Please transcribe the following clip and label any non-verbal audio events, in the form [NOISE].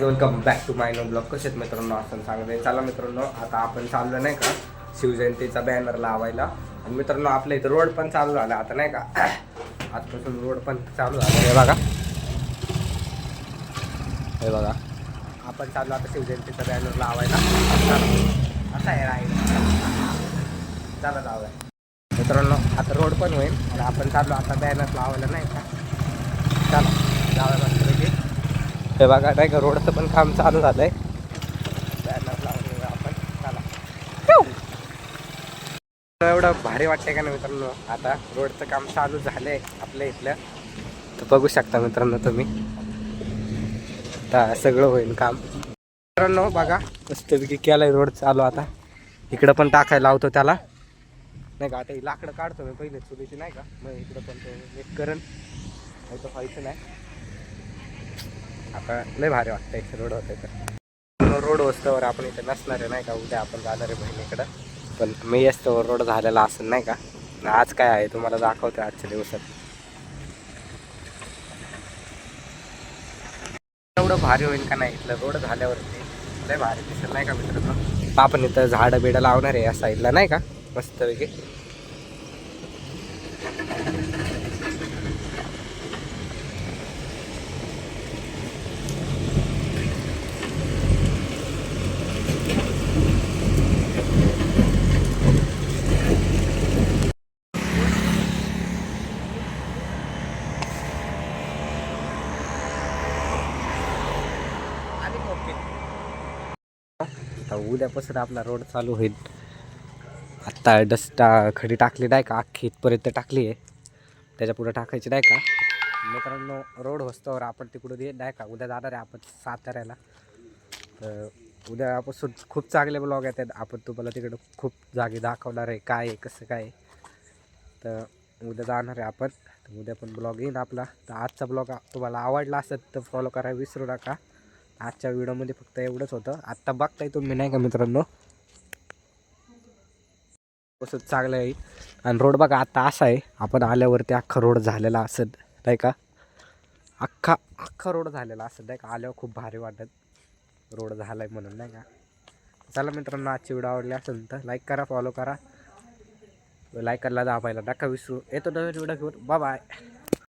Welcome back to my no blog कसे आहेत मित्रांनो? असं सांगते चला मित्रांनो आता आपण चाललो नाही का? शिवजयंतीचा बॅनर लावायला. आणि मित्रांनो आपल्या इथं रोड पण चालू झाला. आता नाही का? [COUGHS] आजपासून रोड पण चालू झाला. हे बघा. हे बघा. आपण चाललो आता शिवजयंतीचा बॅनर लावायला. असा हे राहील. चला जाऊया. मित्रांनो आता रोड पण होईल. आणि आपण चाललो आता बॅनर लावायला नाही का? चला. जाऊया हे बघा नाही का रोडचं पण काम चालू झालंय. आपण. एवढं भारी वाटतंय का ना मित्रांनो? आता रोडचं काम चालू झालंय आपल्या इथलं. तर बघू शकता मित्रांनो तुम्ही. आता सगळं होईल काम. मित्रांनो बघा मस्तपैकी केलंय रोड चालू आता. इकडं पण टाकायला लावतो त्याला. नाही का आता ही लाकडं काढतो मी पहिले चुलीची नाही का? मग इकडं पण तो करण नाही तर व्हायचं नाही. आता लय भारी वाटतंय रोड होते तर. रोड वस्तवर आपण इथे नसणार आहे नाही का? उद्या आपण जाणार आहे बहिणीकडं. पण मी असतो रोड झालेला असेल नाही का? आज काय आहे तुम्हाला दाखवते आजच्या दिवसात. एवढं भारी होईल का नाही? इथलं रोड झाल्यावरती लय भारी दिसेल नाही का मित्रांनो? आपण इथं झाडं बिडं लावणार आहे या साईडला नाही का? मस्तपैकी आणि ओके आता उद्यापासून आपला रोड चालू होईल. आत्ता डस्टा खडी टाकली नाही का? अख्खी इथपर्यंत टाकली आहे. त्याच्या पुढे टाकायची नाही का? मित्रांनो रोड होस्तवर आपण तिकडून येत नाही का? उद्या जाणार आहे आपण साताऱ्याला. तर उद्यापासून खूप चांगले ब्लॉग येतात. आपण तुम्हाला तिकडं खूप जागी दाखवणार आहे काय आहे कसं काय तर उद्या जाणार आहे आपण. तर उद्या पण ब्लॉग येईन आपला. तर आजचा ब्लॉग तुम्हाला आवडला असेल तर फॉलो करायला विसरू नका. आजच्या व्हिडिओमध्ये फक्त एवढंच होतं. आत्ता बघताय तुम्ही नाही का मित्रांनो? कसं चांगलं आहे. आणि रोड बघा आता असा आहे. आपण आल्यावरती अख्खा रोड झालेला असत नाही का? अख्खा अख्खा रोड झालेला असत नाही का? आल्यावर खूप भारी वाटत. रोड झाला आहे म्हणून नाही का? चला मित्रांनो आजची व्हिडिओ आवडली असेल तर लाईक करा फॉलो करा. लाईक करायला दाबायला नका विसरू. येतो नवीन व्हिडिओ घेऊन. बाय